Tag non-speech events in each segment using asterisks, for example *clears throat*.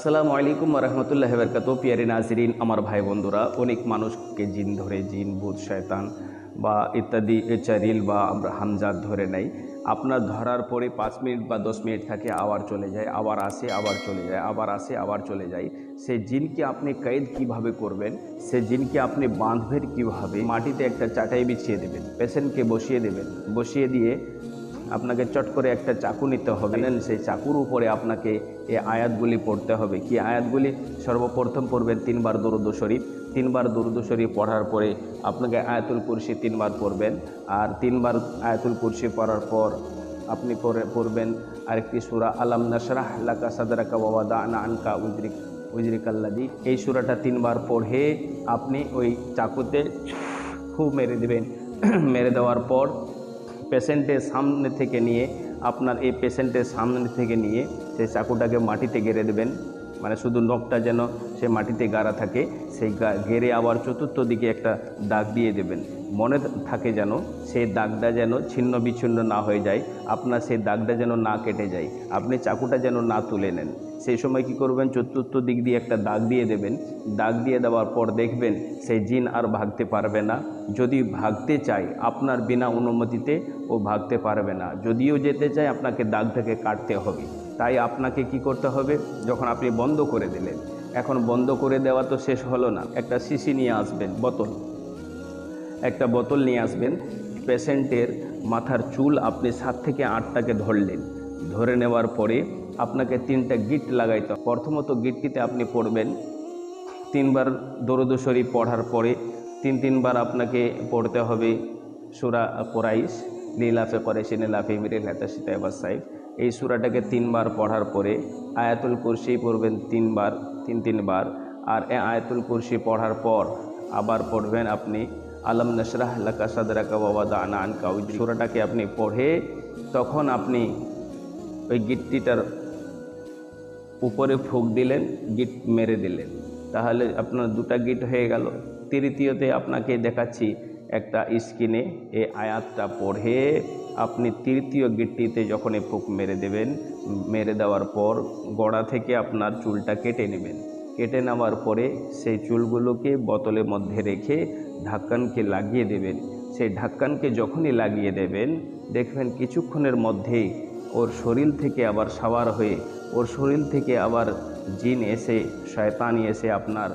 আসসালামু আলাইকুম রহমতুল্লাহ বরকাত পিয়ারি নাজরিন আমার ভাই বন্ধুরা, অনেক মানুষকে জিন ধরে জিন, ভূত, শয়তান বা ইত্যাদি চারিল বা আমরা হামজাত ধরে নেই। আপনার ধরার পরে পাঁচ মিনিট বা দশ মিনিট থাকে, আবার চলে যায়, আবার আসে, আবার চলে যায়, আবার আসে, আবার চলে যায়। সেই জিনকে আপনি কয়েদ কীভাবে করবেন? সে জিনকে আপনি বাঁধবেন কীভাবে? মাটিতে একটা চাটাই বিছিয়ে দেবেন পেশেন্টকে বসিয়ে দেবেন, বসিয়ে দিয়ে আপনাকে চট করে একটা চাকু নিতে হবে। সেই চাকুর উপরে আপনাকে এই আয়াতগুলি পড়তে হবে। কি আয়াতগুলি? সর্বপ্রথম পড়বেন তিনবার দরুদ শরীফ। তিনবার দরুদ শরীফ পড়ার পরে আপনাকে আয়াতুল কুরসি তিনবার পড়বেন। আর তিনবার আয়াতুল কুরসি পড়ার পর আপনি পড়ে, পড়বেন আরেকটি সুরা, আলাম নাসরাহ লাকা সাদরাকা ওয়াদা আনা আনকা উজরিক উজরিকাল্লাদি এই সুরাটা তিনবার পড়ে আপনি ওই চাকুতে খুব মেরে দেবেন। *clears throat* মেরে দেওয়ার পর পেশেন্টের সামনে থেকে নিয়ে আপনার এই পেশেন্টের সামনে থেকে নিয়ে সেই চাকুটাকে মাটিতে গেড়ে দেবেন। মানে শুধু নখটা যেন সে মাটিতে গাড়া থাকে, সেই গেড়ে আবার চতুর্থ দিকে একটা দাগ দিয়ে দেবেন। মনে থাকে যেন সেই দাগটা যেন ছিন্ন বিচ্ছিন্ন না হয়ে যায়, আপনার সেই দাগটা যেন না কেটে যায়। আপনি চাকুটা যেন না তুলে নেন। সেই সময় কি করবেন? চতুর্থ দিক দিয়ে একটা দাগ দিয়ে দেবেন। দাগ দিয়ে দেওয়ার পর দেখবেন সেই জিন আর ভাগতে পারবে না। যদি ভাগতে চায়, আপনার বিনা অনুমতিতে ও ভাগতে পারবে না। যদিও যেতে চায়, আপনাকে দাগটাকে কাটতে হবে। তাই আপনাকে কি করতে হবে? যখন আপনি বন্ধ করে দিলেন। এখন বন্ধ করে দেওয়া তো শেষ হলো না। একটা শিশি নিয়ে আসবেন, বোতল। একটা বোতল নিয়ে আসবেন। পেশেন্টের মাথার চুল আপনি সাত থেকে আটটাকে ধরলেন। ধরে নেওয়ার পরে আপনাকে তিনটা গিট লাগাইতে। প্রথমত গিটটিতে আপনি পড়বেন। তিনবার দরুদ শরীফ পড়ার পরে তিন তিনবার আপনাকে পড়তে হবে সুরা কোরাইশ, লীলাফে করেছেন লাফে মিরিল হাতা সীতাইবার সাহেব এই সুরাটাকে তিনবার পড়ার পরে আয়াতুল কুরসি পড়বেন তিনবার, তিন তিনবার। আর এ আয়াতুল কুরসি পড়ার পর আবার পড়বেন আপনি, আলম নসরাহ লাকা সাদরাকা দানা আনকা। ওই সুরাটাকে আপনি পড়ে তখন আপনি ওই গিটটিটার উপরে ফুক দিলেন, গিট মেরে দিলেন। তাহলে আপনার দুটা গিট হয়ে গেল। তৃতীয়তে আপনাকে দেখাচ্ছি একটা স্ক্রিনে এই আয়াতটা পড়ে। আপনি তৃতীয় গিটটিতে যখন এই ফুক মেরে দেবেন, মেরে দেওয়ার পর গড়া থেকে আপনার চুলটা কেটে নেবেন। কেটে নেওয়ার পরে সেই চুলগুলোকে বোতলের মধ্যে রেখে ঢাক্কানকে লাগিয়ে দেবেন। সেই ঢাক্কানকে যখনই লাগিয়ে দেবেন, দেখবেন কিছুক্ষণের মধ্যেই ওর শরীর থেকে আবার সাওয়ার হয়ে, ওর শরীর থেকে আবার জিন এসে, শয়তানি এসে আপনার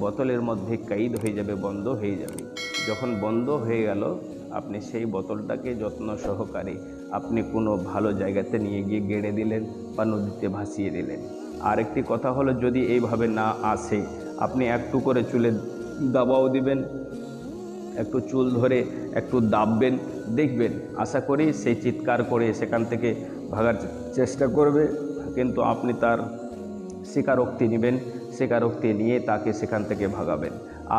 বোতলের মধ্যে কাইদ হয়ে যাবে, বন্ধ হয়ে যাবে। যখন বন্ধ হয়ে গেল, আপনি সেই বোতলটাকে যত্ন সহকারে আপনি কোনো ভালো জায়গাতে নিয়ে গিয়ে গেড়ে দিলেন বা নদীতে ভাসিয়ে দিলেন। আরেকটি কথা হলো, যদি এইভাবে না আসে, আপনি একটু করে চুলে দাবাও দিবেন একটু চুল ধরে একটু দাববেন, দেখবেন। আশা করি সেই চিৎকার করে সেখান থেকে ভাগার চেষ্টা করবে, কিন্তু আপনি তার স্বীকারোক্তি নেবেন, স্বীকারোক্তি নিয়ে তাকে সেখান থেকে ভাগাবেন।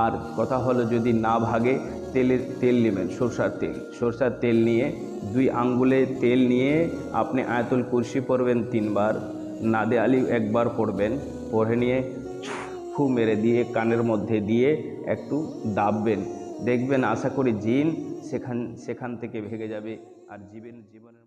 আর কথা হলো যদি না ভাগে, তেলের তেল নেবেন, সরষার তেল। সরষার তেল নিয়ে দুই আঙ্গুলে তেল নিয়ে আপনি আয়াতুল কুরসি পড়বেন তিনবার, নাদে আলি একবার পড়বেন, পড়ে নিয়ে ফু মেরে দিয়ে, কানের মধ্যে দিয়ে একটু দাববেন। দেখবেন আশা করি জিন সেখান সেখান থেকে ভেঙে যাবে। আর জীবন জীবনের